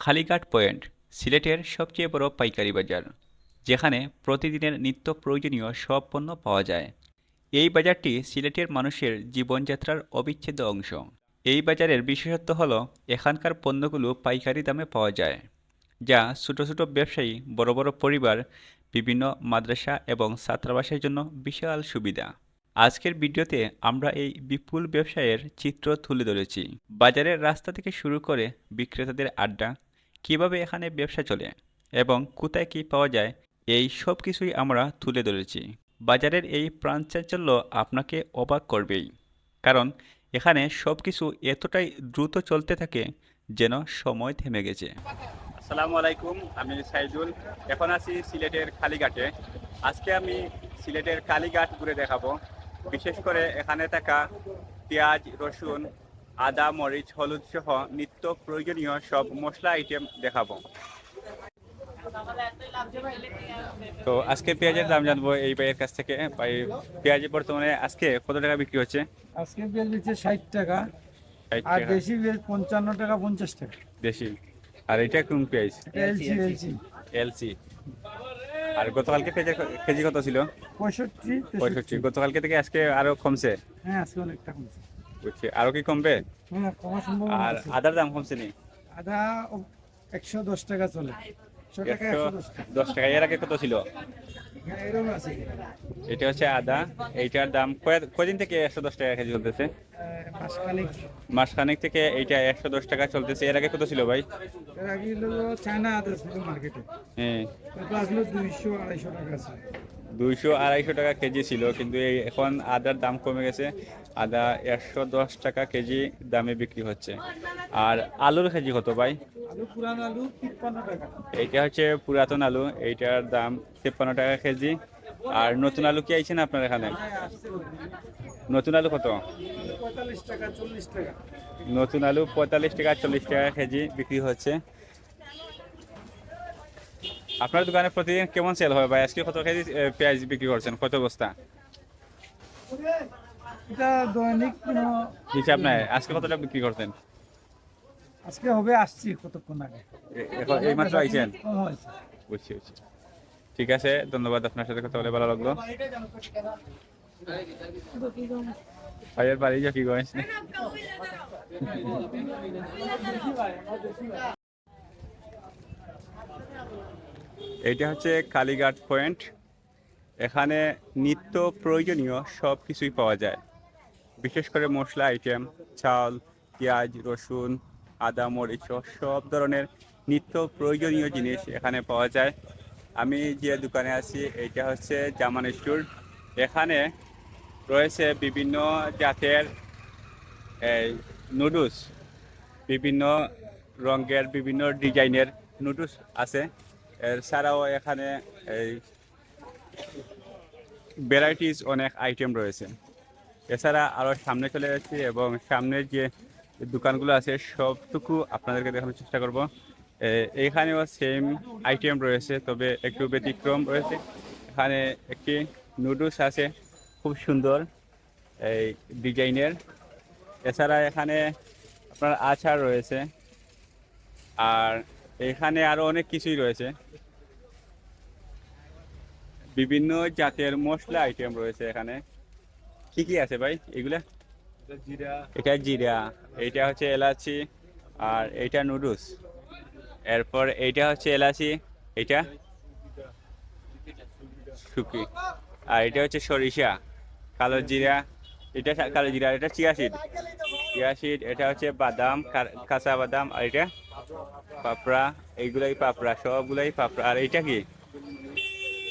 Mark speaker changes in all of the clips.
Speaker 1: খালিঘাট point, সিলেটের সবচেয়ে বড় পাইকারি বাজার, যেখানে প্রতিদিনের নিত্য প্রয়োজনীয় সব পণ্য পাওয়া যায়। এই বাজারটি সিলেটের মানুষের জীবনযাত্রার অবিচ্ছেদ্য অংশ। এই বাজারের বিশেষত্ব হলো, এখানকার পণ্যগুলো পাইকারি দামে পাওয়া যায়, যা ছোটো ছোটো ব্যবসায়ী, বড় বড় পরিবার, বিভিন্ন মাদ্রাসা এবং ছাত্রাবাসের জন্য বিশাল সুবিধা। আজকের ভিডিওতে আমরা এই বিপুল ব্যবসায়ের চিত্র তুলে ধরেছি। বাজারের রাস্তা থেকে শুরু করে বিক্রেতাদের আড্ডা কীভাবে এখানে ব্যবসা চলে এবং কোথায় কী পাওয়া যায়, এই সব কিছুই আমরা তুলে ধরেছি। বাজারের এই প্রাণচাঞ্চল্য আপনাকে অবাক করবেই। কারণ এখানে সব কিছু এতটাই দ্রুত চলতে থাকে যেন সময় থেমে গেছে। আসসালামু আলাইকুম, আমি সাইদুল। এখন আছি সিলেটের কালীঘাটে। আজকে আমি সিলেটের কালীঘাট ঘুরে দেখাবো। বিশেষ করে এখানে থাকা পেঁয়াজ, রসুন আদা মরিচ হলুদ সহ নিত্য প্রয়োজনীয় সব মশলা আইটেম দেখাবো। তো আজকে পেঁয়াজের দাম জানব এই ভাইয়ের কাছ থেকে। ভাই পেঁয়াজ বর্তমানে আজকে কত টাকা বিক্রি হচ্ছে?
Speaker 2: আজকে পেঁয়াজ দিচ্ছে ষাট টাকা। আর দেশি পেঁয়াজ পঞ্চান্ন টাকা পঞ্চাশ টাকা।
Speaker 1: দেশি। আর এটা কোন পেঁয়াজ?
Speaker 2: LC LC.
Speaker 1: এলসি। আর গতকালকে পেঁয়াজের কেজি কত ছিল?
Speaker 2: পঁয়ষট্টি
Speaker 1: পঁয়ষট্টি। গতকালকে থেকে আজকে আরও কমছে?
Speaker 2: হ্যাঁ আজকে অনেকটা কমছে।
Speaker 1: বুঝছি। আরও কি কমবে?
Speaker 2: হ্যাঁ
Speaker 1: আর আদার দাম কমছে নি?
Speaker 2: আদা একশো দশ টাকা চলে। টাকা দশ
Speaker 1: এর আগে কত ছিল?
Speaker 2: হ্যাঁ,
Speaker 1: এটা হচ্ছে আদা। এইটার দাম থেকে একশো দশ টাকা কেজি চলতেছে?
Speaker 2: মাসখানেক।
Speaker 1: থেকে এইটা একশো দশ টাকা চলতেছে। এর আগে কত ছিল ভাই?
Speaker 2: এর আগে হলো চায়না আদা ছিল মার্কেটে।
Speaker 1: হ্যাঁ।
Speaker 2: দুইশো আড়াইশো টাকা আছে
Speaker 1: দুইশো আড়াইশো টাকা কেজি ছিল কিন্তু এখন আদার দাম কমে গেছে। আদা একশো দশ টাকা কেজি দামে বিক্রি হচ্ছে। আর আলুর কেজি কত ভাই? এইটা হচ্ছে পুরাতন আলু এইটার দাম তেপ্পান্ন টাকা কেজি। আর নতুন আলু কি আইছে না আপনার এখানে?
Speaker 2: হ্যাঁ
Speaker 1: নতুন আলু কত? নতুন আলু পঁয়তাল্লিশ টাকা চল্লিশ টাকা কেজি বিক্রি হচ্ছে। আপনার দোকানে প্রতিদিন কেমন সেল হয় ভাই? আজকে কত কেজি পেঁয়াজ বিক্রি করছেন? কত বস্তা?
Speaker 2: এটা দৈনিক কোনো
Speaker 1: হিসাব নাই আজকে কতটা বিক্রি করতেন
Speaker 2: আজকে হবে আসছি কতক্ষণ আগে।
Speaker 1: এখন এই মাত্র আইছেন? বুঝছি বুঝছি। ঠিক আছে ধন্যবাদ আপনার সাথে কথা বলে ভালো লাগল। ভাইয়ের বাড়ি কি গঞ্জ এইটা হচ্ছে কালীঘাট পয়েন্ট। এখানে নিত্য প্রয়োজনীয় সব কিছুই পাওয়া যায়। বিশেষ করে মশলা আইটেম চাল, পেঁয়াজ, রসুন, আদা, মরিচ, সব ধরনের নিত্য প্রয়োজনীয় জিনিস এখানে পাওয়া যায়। আমি যে দোকানে আছি, এটা হচ্ছে জামান স্টোর। এখানে রয়েছে বিভিন্ন জাতের, এই, নুডলস। বিভিন্ন রঙের, বিভিন্ন ডিজাইনের নুডলস আছে। এছাড়াও এখানে, এই ভ্যারাইটিস অনেক আইটেম রয়েছে। এছাড়া আরও সামনে চলে যাচ্ছি এবং সামনের যে দোকানগুলো আছে, সবটুকু আপনাদেরকে দেখানোর চেষ্টা করব। এখানেও সেম আইটেম রয়েছে, তবে একটু ব্যতিক্রম রয়েছে। এখানে একটি নুডলস আছে, খুব সুন্দর এই ডিজাইনের। এছাড়া এখানে আপনার আচার রয়েছে, আর এখানে আরও অনেক কিছুই রয়েছে। বিভিন্ন জাতের মশলা আইটেম রয়েছে এখানে। কি কি আছে ভাই এগুলা? এটা জিরা। এইটা হচ্ছে এলাচি আর এইটা নুডলস। এরপর এইটা হচ্ছে এলাচি এইটা? শুকি। আর এটা হচ্ছে সরিষা কালো জিরা। এটা কালো জিরা এটা চিয়া সিড। চিয়া সিড এটা হচ্ছে বাদাম কাঁচা বাদাম আর এটা পাপড়া। এইগুলাই পাপড়া সবগুলাই পাপড়া। আর এইটা কি?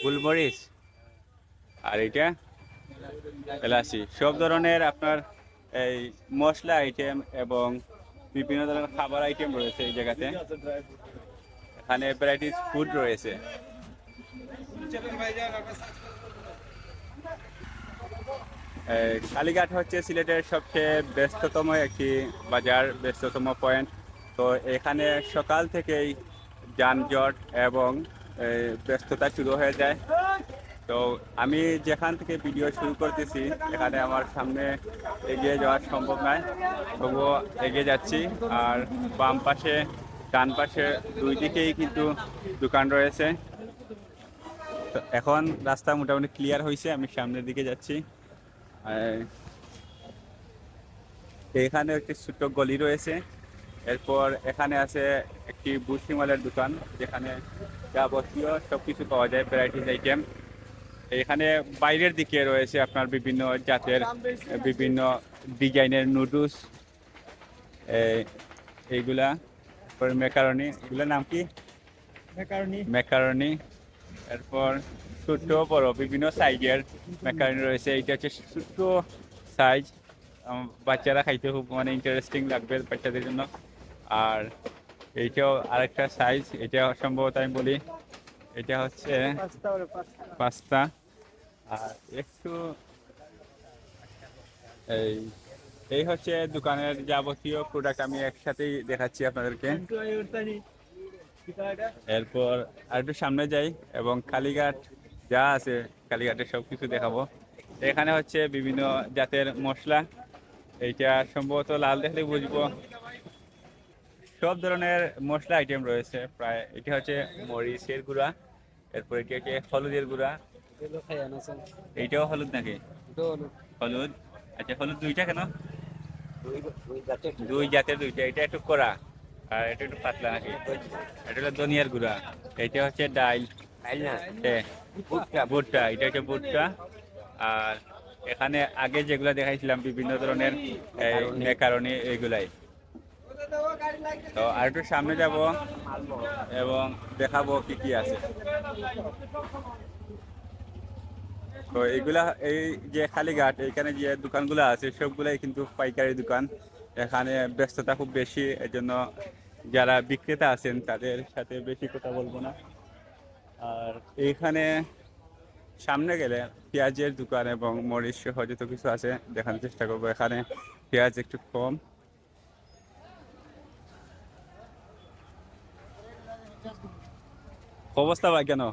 Speaker 1: গুলমরিচ। আর এইটা? এলাচি। সব ধরনের আপনার এই মশলা আইটেম এবং বিভিন্ন ধরনের খাবার আইটেম রয়েছে এই জায়গাতে। এখানে ভ্যারাইটিস ফুড রয়েছে। কালীঘাট হচ্ছে সিলেটের সবচেয়ে ব্যস্ততম একটি বাজার, ব্যস্ততম পয়েন্ট তো এখানে সকাল থেকেই যানজট এবং ব্যস্ততা শুরু হয়ে যায়। তো আমি যেখান থেকে ভিডিও শুরু করতেছি, এখানে আমার সামনে এগিয়ে যাওয়া সম্ভব নয়। তবুও এগিয়ে যাচ্ছি, আর বাম পাশে, ডান পাশে দুই দিকেই কিন্তু দোকান রয়েছে। তো এখন রাস্তা মোটামুটি ক্লিয়ার হয়েছে আমি সামনের দিকে যাচ্ছি। এখানে একটি ছোট্ট গলি রয়েছে। এরপর এখানে আছে একটি বুসিমালের দোকান, যেখানে যাবতীয় সব কিছু পাওয়া যায়, ভ্যারাইটিস আইটেম। এখানে বাইরের দিকে রয়েছে আপনার বিভিন্ন জাতের বিভিন্ন ডিজাইনের নুডলস এইগুলা তারপর মেকারনি এগুলোর নাম কি?
Speaker 2: মেকারনি
Speaker 1: ম্যাকারনি এরপর ছোট বড় বিভিন্ন সাইজের ম্যাকারনি রয়েছে। এটা হচ্ছে ছোট সাইজ। বাচ্চারা খাইতে খুব মানে ইন্টারেস্টিং লাগবে বাচ্চাদের জন্য। আর এইটাও আরেকটা সাইজ। এটা সম্ভবত আমি বলি এটা হচ্ছে পাস্তা। আর একটু এই এই হচ্ছে দোকানের যাবতীয় প্রোডাক্ট আমি একসাথেই দেখাচ্ছি আপনাদেরকে। এরপর আর একটু সামনে যাই এবং কালীঘাট যা আছে কালীঘাটের সব কিছু দেখাবো। এখানে হচ্ছে বিভিন্ন জাতের মশলা। এইটা সম্ভবত লাল দেখলে বুঝব। সব ধরনের মশলা আইটেম রয়েছে। প্রায় এটা হচ্ছে মরিচের গুঁড়া, এরপর এটি হচ্ছে হলুদের গুঁড়া এইটাও হলুদ নাকি? হলুদ। আচ্ছা হলুদ দুইটা কেন?
Speaker 2: দুই
Speaker 1: জাতের। দুইটা এটা একটু কড়া আর এটা একটু পাতলা নাকি? এটা হলো ধনিয়ার গুঁড়া এইটা হচ্ছে ডাইল।
Speaker 2: খাইল
Speaker 1: ভুট্টা। এটা হচ্ছে ভুট্টা। আর এখানে আগে যেগুলো দেখাইছিলাম বিভিন্ন ধরনের মেকারনি এইগুলাই। তো আর একটু সামনে যাব এবং দেখাবো কি কি আছে। তো এইগুলা এই যে খালিঘাট এইখানে যে দোকানগুলো আছে, সবগুলাই কিন্তু পাইকারি দোকান। এখানে ব্যস্ততা খুব বেশি এর জন্য যারা বিক্রেতা আছেন, তাদের সাথে বেশি কথা বলব না। আর এইখানে সামনে গেলে পেঁয়াজের দোকান এবং মরিচ সহ যত কিছু আছে দেখানোর চেষ্টা করব। এখানে পেঁয়াজ একটু কম। অবস্থা ভাই, কেন?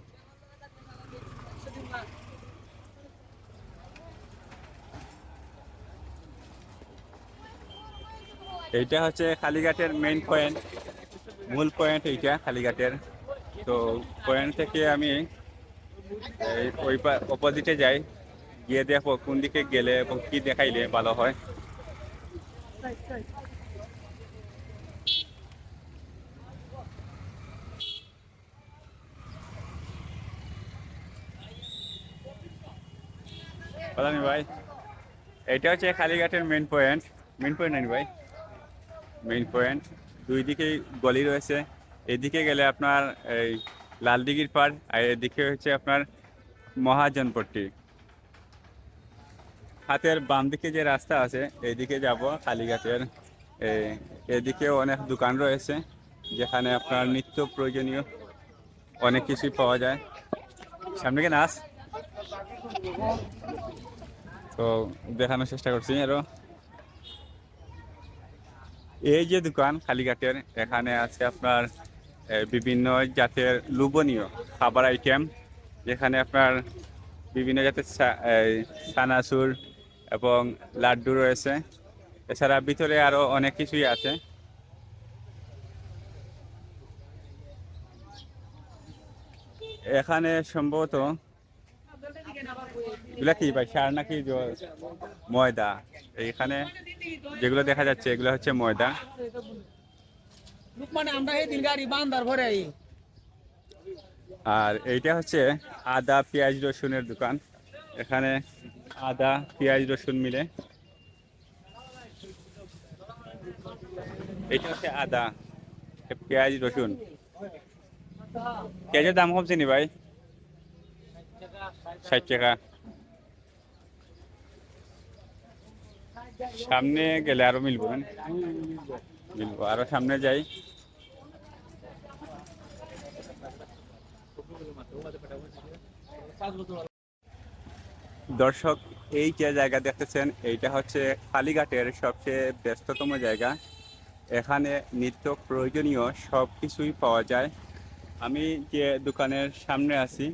Speaker 1: এইটা হচ্ছে কালীঘাটের মেইন পয়েন্ট মূল পয়েন্ট এইটা কালীঘাটের তো পয়েন্ট থেকে আমি ওই অপোজিটে যাই। গিয়ে দেখো কোন দিকে গেলে এবং কি দেখাইলে ভালো হয়। ভাই এটা হচ্ছে কালীঘাটের মেইন পয়েন্ট মেইন পয়েন্ট নাকি ভাই? মেইন পয়েন্ট দুই দিকেই গলি রয়েছে। এদিকে গেলে আপনার এই লালদিঘির পাড়, আর এদিকে হচ্ছে আপনার মহাজনপট্টি। হাতের বাম দিকে যে রাস্তা আছে এইদিকে যাব কালীঘাটের। এদিকেও অনেক দোকান রয়েছে, যেখানে আপনার নিত্য প্রয়োজনীয় অনেক কিছুই পাওয়া যায়। সামনে কে নাচ? তো দেখানোর চেষ্টা করছি আরও। এই যে দোকান কালীঘাটের এখানে আছে আপনার বিভিন্ন জাতের লোভনীয় খাবার আইটেম যেখানে আপনার বিভিন্ন জাতের চানাচুর এবং লাড্ডু রয়েছে। এছাড়া ভিতরে আরও অনেক কিছুই আছে। এখানে সম্ভবত এগুলা কি ভাই সার নাকি ময়দা? এইখানে যেগুলো দেখা যাচ্ছে এগুলো হচ্ছে ময়দা। আর এইটা হচ্ছে আদা পেঁয়াজ রসুনের দোকান। এখানে আদা পেঁয়াজ রসুন মিলে। এটা হচ্ছে আদা পেঁয়াজ রসুন। পেঁয়াজের দাম কমছে নি ভাই। ষাট টাকা। সামনে গেলে আরও মিলবো না? মিলবো। আরও সামনে যাই। দর্শক, এই যে জায়গা দেখতেছেন, এইটা হচ্ছে কালীঘাটের সবচেয়ে ব্যস্ততম জায়গা। এখানে নিত্য প্রয়োজনীয় সব কিছুই পাওয়া যায়। আমি যে দোকানের সামনে আছি,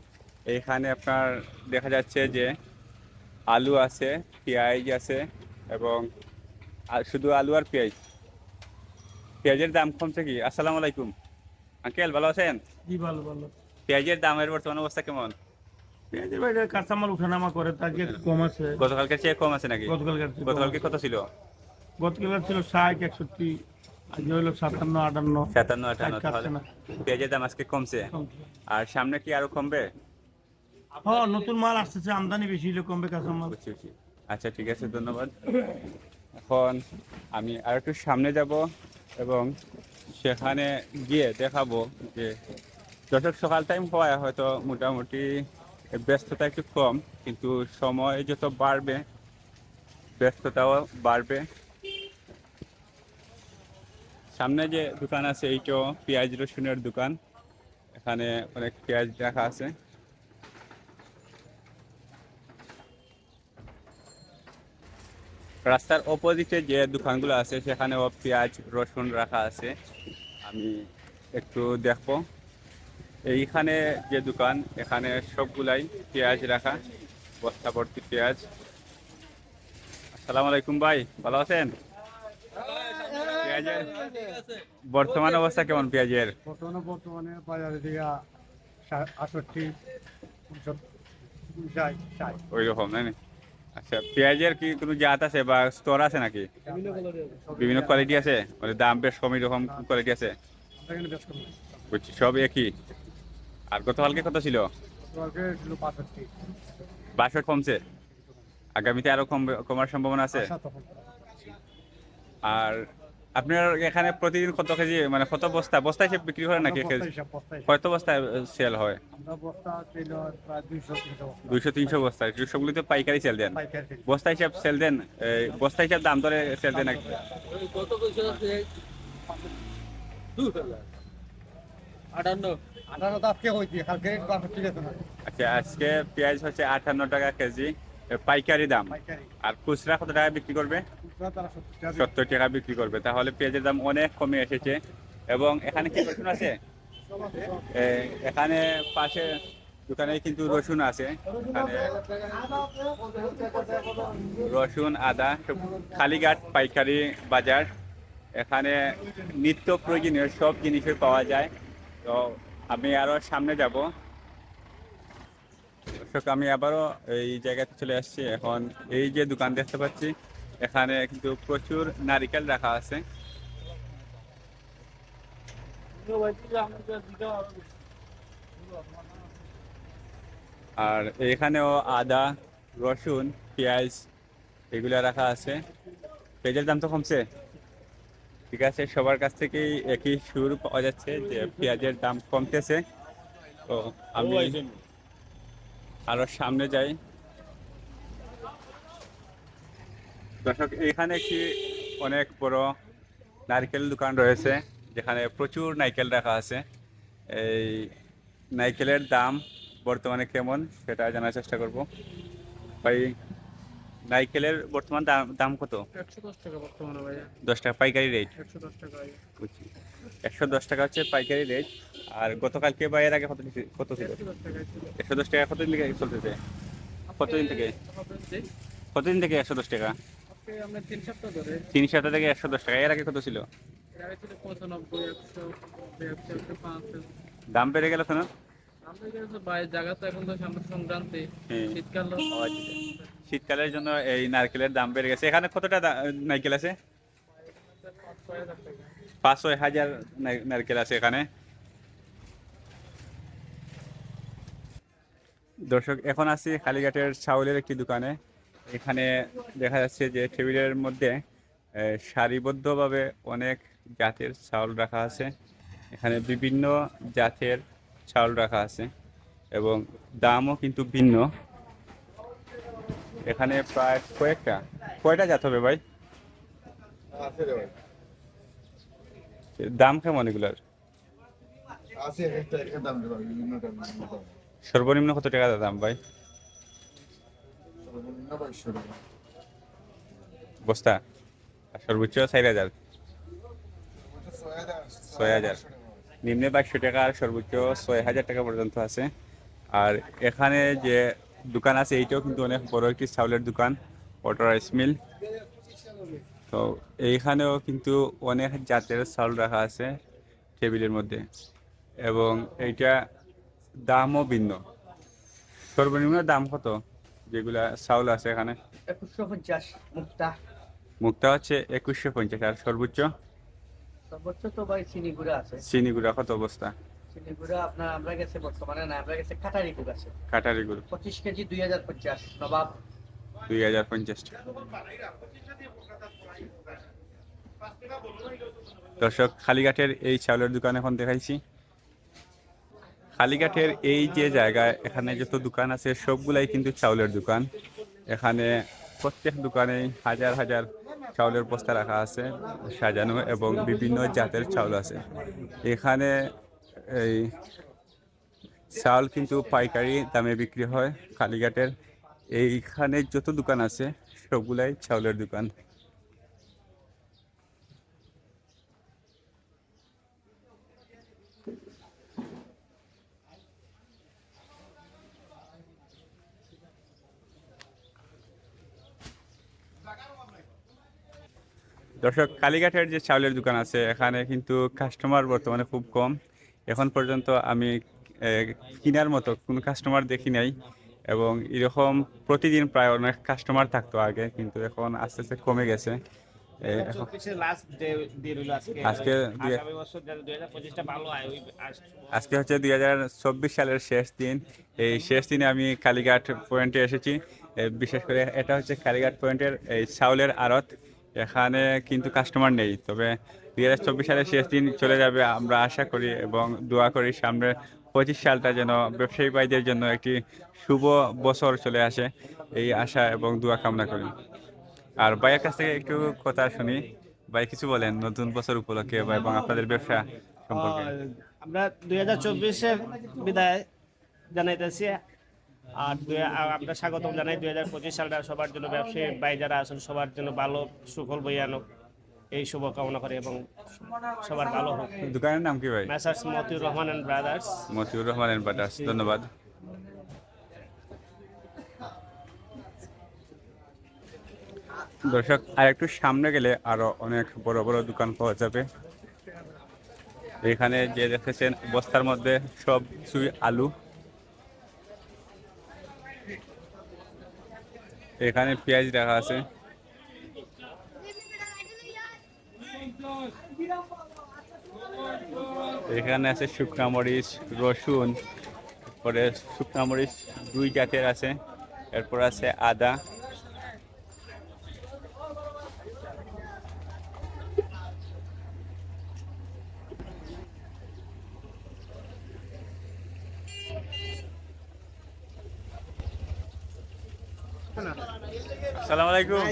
Speaker 1: এখানে আপনার দেখা যাচ্ছে যে আলু আছে, পেঁয়াজ আছে এবং শুধু আলু আর পেঁয়াজ। পেঁয়াজের দাম কমছে কি? আসসালামু আলাইকুম। আঙ্কেল ভালো আছেন?
Speaker 2: জি ভালো ভালো।
Speaker 1: পেঁয়াজের দামের বর্তমান অবস্থা কেমন?
Speaker 2: পেঁয়াজের বাইরে কাঁচামাল উঠানামা করে তাকে কম আছে।
Speaker 1: গতকালকে চেয়ে কম আছে নাকি?
Speaker 2: গতকালকার
Speaker 1: গতকালকে কত ছিল?
Speaker 2: গতকাল ছিল ষাট একষট্টি আজকে হইল সাতান্ন আটান্ন।
Speaker 1: সাতান্ন আটান্ন
Speaker 2: কাটছে
Speaker 1: তাহলে পেঁয়াজের দাম আজকে কমছে। আর সামনে কি আরও কমবে?
Speaker 2: হ্যাঁ নতুন মাল আসতেছে আমদানি বেশি হলে কমবে কাঁচামাল।
Speaker 1: আচ্ছা ঠিক আছে, ধন্যবাদ। এখন আমি আর একটু সামনে যাব এবং সেখানে গিয়ে দেখাবো যে দর্শক, সকাল টাইম হওয়ায় হয়তো মোটামুটি ব্যস্ততা একটু কম, কিন্তু সময় যত বাড়বে, ব্যস্ততাও বাড়বে। সামনে যে দোকান আছে এইটাও পেঁয়াজ রসুনের দোকান। এখানে অনেক পেঁয়াজ রাখা আছে। রাস্তার অপোজিটে যে দোকানগুলো আছে সেখানেও পেঁয়াজ রসুন রাখা আছে। আমি একটু দেখব। এইখানে যে দোকান এখানে সবগুলাই পেঁয়াজ রাখা বস্তা ভর্তি পেঁয়াজ। আসসালামু আলাইকুম ভাই ভালো আছেন? পেঁয়াজের বর্তমান অবস্থা কেমন পেঁয়াজের?
Speaker 2: বর্তমানে বর্তমানে বাজারে দিকে ষাট।
Speaker 1: ওই রকম তাই না? আচ্ছা পেঁয়াজের কি কোনো জাত আছে বা স্তর আছে নাকি? বিভিন্ন কোয়ালিটি আছে? মানে দাম বেশ কমই রকম কোয়ালিটি আছে? বুঝছি সব একই? আর গতকালকে কত ছিল
Speaker 2: কত ছিল? পাঁচষট্টি
Speaker 1: বাসট কমছে? আগামীতে আরও কম কমার সম্ভাবনা আছে? আর আপনার এখানে প্রতিদিন কত কেজি মানে কত বস্তা? বস্তা হিসেবে বিক্রি করেন নাকি। কত বস্তা সেল হয়
Speaker 2: দুইশো তিনশো বস্তা।
Speaker 1: সবগুলি তো পাইকারি সেল দেন। বস্তা হিসাব সেল দেন এই বস্তা হিসাব দাম ধরে সেল দেন নাকি? আচ্ছা আজকে পেঁয়াজ হচ্ছে আটান্ন টাকা কেজি। পাইকারি দাম। আর খুচরা কত টাকা বিক্রি করবে?
Speaker 2: সত্তর টাকা
Speaker 1: বিক্রি করবে। তাহলে পেঁয়াজের দাম অনেক কমে এসেছে। এবং এখানে কি রসুন আছে? এখানে পাশে দোকানে কিন্তু রসুন আছে। এখানে রসুন আদা সব কালীঘাট পাইকারি বাজার। এখানে নিত্য প্রয়োজনীয় সব জিনিসই পাওয়া যায়। তো আমি আরও সামনে যাব। দর্শক, আমি আবারও এই জায়গাতে চলে আসছি। এখন এই যে দোকান দেখতে পাচ্ছি, এখানে কিন্তু প্রচুর নারিকেল রাখা আছে। আর এখানেও আদা, রসুন, পেঁয়াজ এগুলো রাখা আছে। পেঁয়াজের দাম তো কমছে। ঠিক আছে, সবার কাছ থেকেই একই সুর পাওয়া যাচ্ছে যে পেঁয়াজের দাম কমতেছে। তো আমি আরও সামনে যাই। দর্শক এখানে একটি অনেক বড় নারকেল দোকান রয়েছে যেখানে প্রচুর নারকেল রাখা আছে। এই নারকেলের দাম বর্তমানে কেমন সেটা জানার চেষ্টা করব। ভাই নারকেলের বর্তমান দাম দাম কত?
Speaker 3: একশো দশ টাকা বর্তমানে
Speaker 1: দশ টাকা পাইকারি রেট
Speaker 3: একশো দশ টাকা
Speaker 1: বুঝছি। একশো দশ টাকা হচ্ছে পাইকারি রেট আর গতকালকে বা এর আগে কত কত ছিল?
Speaker 3: একশো দশ টাকা।
Speaker 1: কতদিন থেকে চলতেছে? কতদিন থেকে? কতদিন থেকে একশো দশ টাকা?
Speaker 3: তিন সপ্তাহ
Speaker 1: থেকে একশো দশ টাকা। এর আগে কত ছিল? দাম বেড়ে গেল কেন? আচ্ছা। শীতকালের জন্য এই নারকেলের দাম বেড়ে গেছে। এখানে কতটা নারকেল আছে? পাঁচ ছয় হাজার নারকেল আছে এখানে। দর্শক, এখন আছি কালীঘাটের চাউলের একটি দোকানে। এখানে দেখা যাচ্ছে যে টেবিলের মধ্যে সারিবদ্ধভাবে অনেক জাতের চাউল রাখা আছে। এখানে বিভিন্ন জাতের চাউল রাখা আছে এবং দামও কিন্তু ভিন্ন। এখানে প্রায় কয়েকটা, কয়টা জাত হবে ভাই। দাম কেমন এগুলার? সর্বনিম্ন কত টাকা দাম ভাই? বস্তা? সর্বোচ্চ চার হাজার।
Speaker 4: ছয় হাজার।
Speaker 1: নিম্নে বাইশশো টাকা আর সর্বোচ্চ ছয় হাজার টাকা পর্যন্ত আছে। আর এখানে যে দোকান আছে এইটাও কিন্তু অনেক বড় একটি চাউলের দোকান অটো রাইস মিল তো এইখানেও কিন্তু অনেক জাতের চাউল রাখা আছে টেবিলের মধ্যে এবং এইটা দামও ভিন্ন। সর্বনিম্ন দাম কত যেগুলা চাউল আছে এখানে?
Speaker 5: একুশশো পঞ্চাশ মুক্তা।
Speaker 1: মুক্তা হচ্ছে একুশশো পঞ্চাশ আর সর্বোচ্চ?
Speaker 5: সর্বোচ্চ তো ভাই চিনিগুড়া আছে।
Speaker 1: চিনিগুড়া কত অবস্থা
Speaker 5: চিনিগুড়া আপনার আমরা গেছে বর্তমানে না আমরা গেছে কাটারি আছে।
Speaker 1: কাটারি গুড়
Speaker 5: পঁচিশ কেজি দুই হাজার পঞ্চাশ নবাব।
Speaker 1: দুই হাজার পঞ্চাশ দর্শক, খালিঘাটের এই চাউলের দোকান এখন দেখাইছি। খালিঘাটের এই যে জায়গায় এখানে যত দোকান আছে, সবগুলাই কিন্তু চাউলের দোকান। এখানে প্রত্যেক দোকানে হাজার হাজার চাউলের বস্তা রাখা আছে, সাজানো এবং বিভিন্ন জাতের চাউল আছে। এখানে এই চাউল কিন্তু পাইকারি দামে বিক্রি হয় কালীঘাটের এইখানে যত দোকান আছে, সবগুলাই চাউলের দোকান। দর্শক, কালীঘাটের যে চাউলের দোকান আছে, এখানে কিন্তু কাস্টমার বর্তমানে খুব কম। এখন পর্যন্ত আমি কেনার মতো কোনো কাস্টমার দেখি নাই। এবং এরকম প্রতিদিন প্রায় অনেক কাস্টমার থাকতো আগে কিন্তু এখন আস্তে আস্তে কমে গেছে।
Speaker 6: আজকে
Speaker 1: হচ্ছে দুই হাজার চব্বিশ সালের শেষ দিন। এই শেষ দিনে আমি কালীঘাট পয়েন্টে এসেছি। বিশেষ করে এটা হচ্ছে কালীঘাট পয়েন্টের এই চাউলের আড়ত। এখানে কিন্তু কাস্টমার নেই। তবে দুই হাজার চব্বিশ সালের শেষ দিন চলে যাবে আমরা আশা করি এবং দোয়া করি সামনে পঁচিশ সালটা যেন ব্যবসায়ী ভাইদের জন্য একটি শুভ বছর চলে আসে, এই আশা এবং দোয়া কামনা করি। আর ভাইয়ের কাছ থেকে একটু কথা শুনি। ভাই, কিছু বলেন নতুন বছর উপলক্ষে বা এবং আপনাদের ব্যবসা সম্পর্কে।
Speaker 6: আমরা দুই হাজার চব্বিশের বিদায় জানাইতেছি। আর আমরা স্বাগতম জানাই দুই হাজার পঁচিশ সালটা সবার জন্য ব্যবসায়ী ভাই যারা আছেন, সবার জন্য ভালো, সুফল বই আনুক। এই শুভকামনা করি এবং সবার ভালো হোক।
Speaker 1: দোকানের নাম কি ভাই?
Speaker 6: Messrs Motiur Rahman and brothers
Speaker 1: Motiur Rahman and brothers ধন্যবাদ। দর্শক আর একটু সামনে গেলে আরও অনেক বড় বড় দোকান পাওয়া যাবে। এখানে যে দেখেছেন বস্তার মধ্যে সব কিছুই আলু। এখানে পেঁয়াজ রাখা আছে। এখানে আছে শুকনা মরিচ রসুন পরে শুকনা মরিচ দুই জাতের আছে এরপর আছে আদা। আসসালামু আলাইকুম।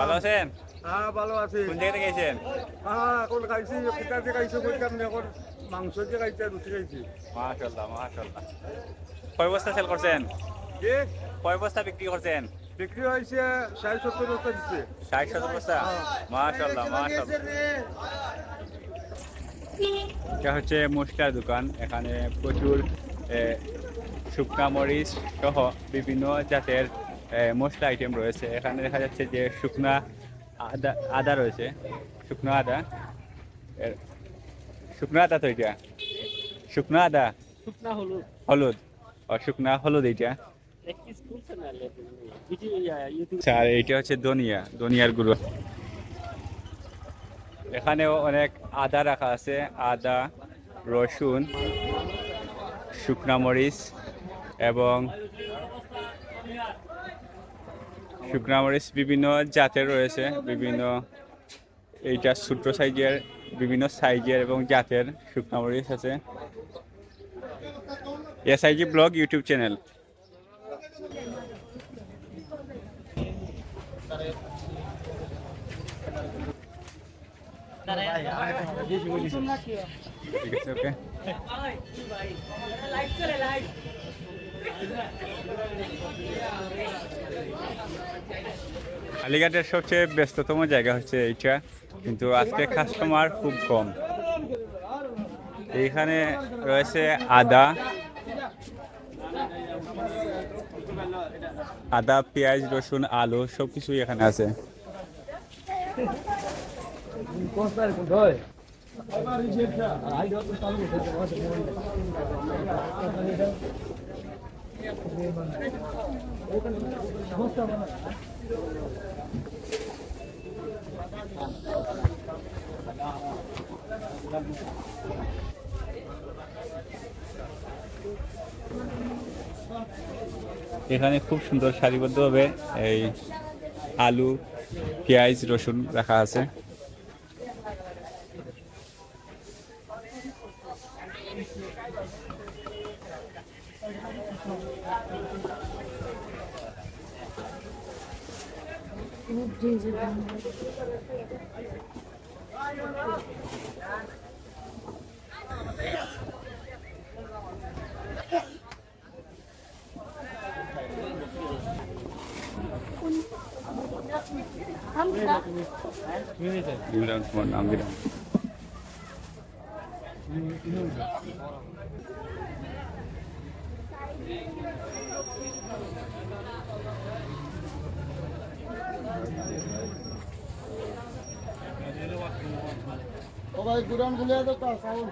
Speaker 1: ভালো আছেন?
Speaker 2: হ্যাঁ ভালো আছে।
Speaker 1: কোন জায়গা থেকে গেছেন
Speaker 2: হ্যাঁ এখন খাইছি কোথা থেকে খাইছো কই এখন মাংস দিয়ে খাইছি আর রুটি খাইছি
Speaker 1: মাশাল্লাহ মাশাল্লাহ কয় বস্তা সেল করছেন? কয় বস্তা বিক্রি করছেন?
Speaker 2: বিক্রি হয়েছে সাড়ে সত্তর বস্তা দিচ্ছে।
Speaker 1: ষাট সত্তর বস্তা? মাশাল্লাহ মাশাল্লাহ এটা হচ্ছে মশলার দোকান। এখানে প্রচুর এ, শুকনা মরিচ সহ বিভিন্ন জাতের এ, মশলা আইটেম রয়েছে। এখানে দেখা যাচ্ছে যে শুকনা আদা আদা রয়েছে শুকনো আদা। শুকনো আদা তো এটা শুকনো আদা?
Speaker 6: শুকনা হলুদ।
Speaker 1: হলুদ। ও শুকনা হলুদ এইটা? আচ্ছা আর এইটা হচ্ছে ধনিয়া ধনিয়ার গুঁড়ো। এখানেও অনেক আদা রাখা আছে আদা রসুন শুকনা মরিচ এবং শুকনা মরিচ বিভিন্ন জাতের রয়েছে, বিভিন্ন এইটা ছোট সাইজের, বিভিন্ন সাইজের এবং জাতের শুকনা মরিচ আছে। SIG blog YouTube channel. ঠিক আছে, ওকে। আলিঘাটের সবচেয়ে ব্যস্ততম জায়গা হচ্ছে এইটা, কিন্তু আজকে কাস্টমার খুব কম। এইখানে রয়েছে আদা আদা, পেঁয়াজ, রসুন, আলু সব কিছুই এখানে আছে। এখানে খুব সুন্দর সারিবদ্ধভাবে এই আলু পেঁয়াজ রসুন রাখা আছে। ইমরান কুমার নাম দিলাম
Speaker 4: ও ভাই গুরান গুলিয়া তো চাউল